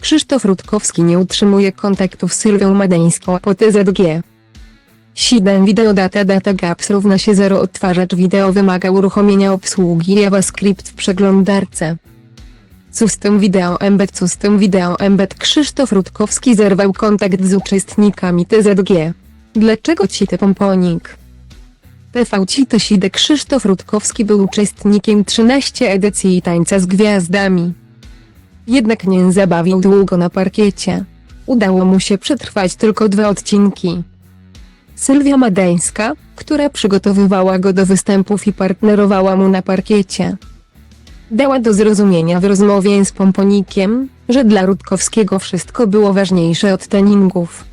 Krzysztof Rutkowski nie utrzymuje kontaktów z Sylwią Madeńską po TZG. 7 Wideo data data gaps równa się 0 Odtwarzacz wideo wymaga uruchomienia obsługi JavaScript w przeglądarce. System Wideo Embed System Wideo Embed Krzysztof Rutkowski zerwał kontakt z uczestnikami TZG. Dlaczego ci te pomponik? TV Cite Side Krzysztof Rutkowski był uczestnikiem 13 edycji Tańca z Gwiazdami. Jednak nie zabawił długo na parkiecie. Udało mu się przetrwać tylko dwa odcinki. Sylwia Madeńska, która przygotowywała go do występów i partnerowała mu na parkiecie. Dała do zrozumienia w rozmowie z Pomponikiem, że dla Rutkowskiego wszystko było ważniejsze od treningów.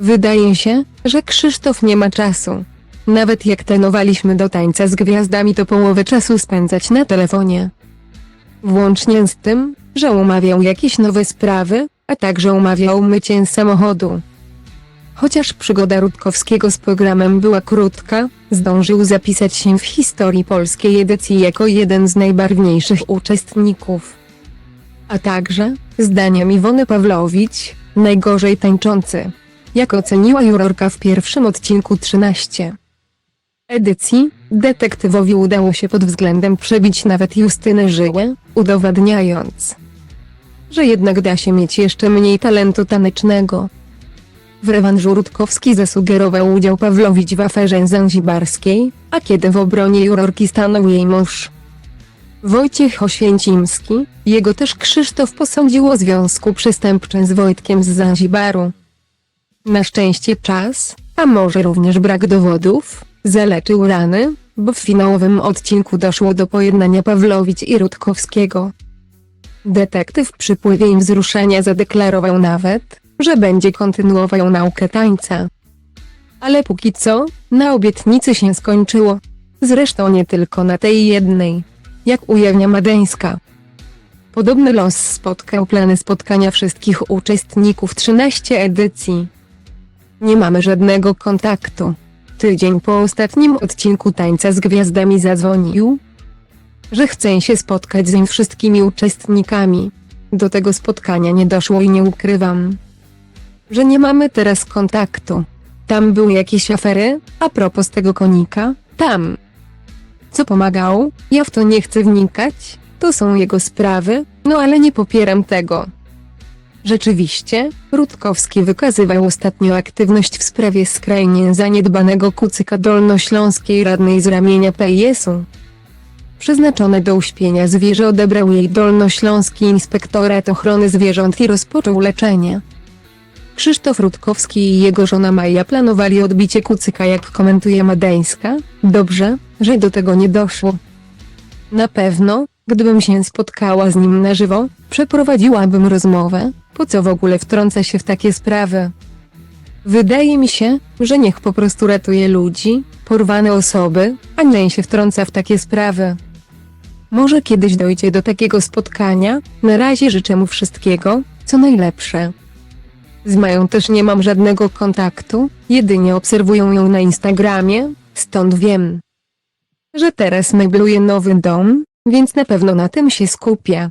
Wydaje się, że Krzysztof nie ma czasu. Nawet jak trenowaliśmy do tańca z gwiazdami to połowę czasu spędzać na telefonie. Włącznie z tym, że umawiał jakieś nowe sprawy, a także umawiał mycie samochodu. Chociaż przygoda Rutkowskiego z programem była krótka, zdążył zapisać się w historii polskiej edycji jako jeden z najbarwniejszych uczestników. A także, zdaniem Iwony Pawlowicz, najgorzej tańczący. Jak oceniła jurorka w pierwszym odcinku 13 edycji, detektywowi udało się pod względem przebić nawet Justynę Żyłę, udowadniając, że jednak da się mieć jeszcze mniej talentu tanecznego. W rewanżu Rutkowski zasugerował udział Pawlowicz w aferze zanzibarskiej, a kiedy w obronie jurorki stanął jej mąż. Wojciech Oświęcimski, jego też Krzysztof posądził o związku przestępczym z Wojtkiem z Zanzibaru. Na szczęście czas, a może również brak dowodów, zaleczył rany, bo w finałowym odcinku doszło do pojednania Pawlowicz i Rutkowskiego. Detektyw przy pływie i wzruszenia zadeklarował nawet, że będzie kontynuował naukę tańca. Ale póki co, na obietnicy się skończyło. Zresztą nie tylko na tej jednej. Jak ujawnia Madeńska. Podobny los spotkał plany spotkania wszystkich uczestników 13 edycji. Nie mamy żadnego kontaktu. Tydzień po ostatnim odcinku Tańca z Gwiazdami zadzwonił, że chce się spotkać z wszystkimi uczestnikami. Do tego spotkania nie doszło i nie ukrywam, że nie mamy teraz kontaktu. Tam były jakieś afery, a propos tego konika, tam. Co pomagał, ja w to nie chcę wnikać, to są jego sprawy, no ale nie popieram tego. Rzeczywiście, Rutkowski wykazywał ostatnio aktywność w sprawie skrajnie zaniedbanego kucyka dolnośląskiej radnej z ramienia PiS-u. Przeznaczone do uśpienia zwierzę odebrał jej dolnośląski inspektorat ochrony zwierząt i rozpoczął leczenie. Krzysztof Rutkowski i jego żona Maja planowali odbicie kucyka jak komentuje Madeńska, dobrze, że do tego nie doszło. Na pewno, gdybym się spotkała z nim na żywo, przeprowadziłabym rozmowę, po co w ogóle wtrąca się w takie sprawy. Wydaje mi się, że niech po prostu ratuje ludzi, porwane osoby, a nie się wtrąca w takie sprawy. Może kiedyś dojdzie do takiego spotkania, na razie życzę mu wszystkiego, co najlepsze. Z Mają też nie mam żadnego kontaktu, jedynie obserwują ją na Instagramie, stąd wiem, że teraz mebluje nowy dom, więc na pewno na tym się skupia.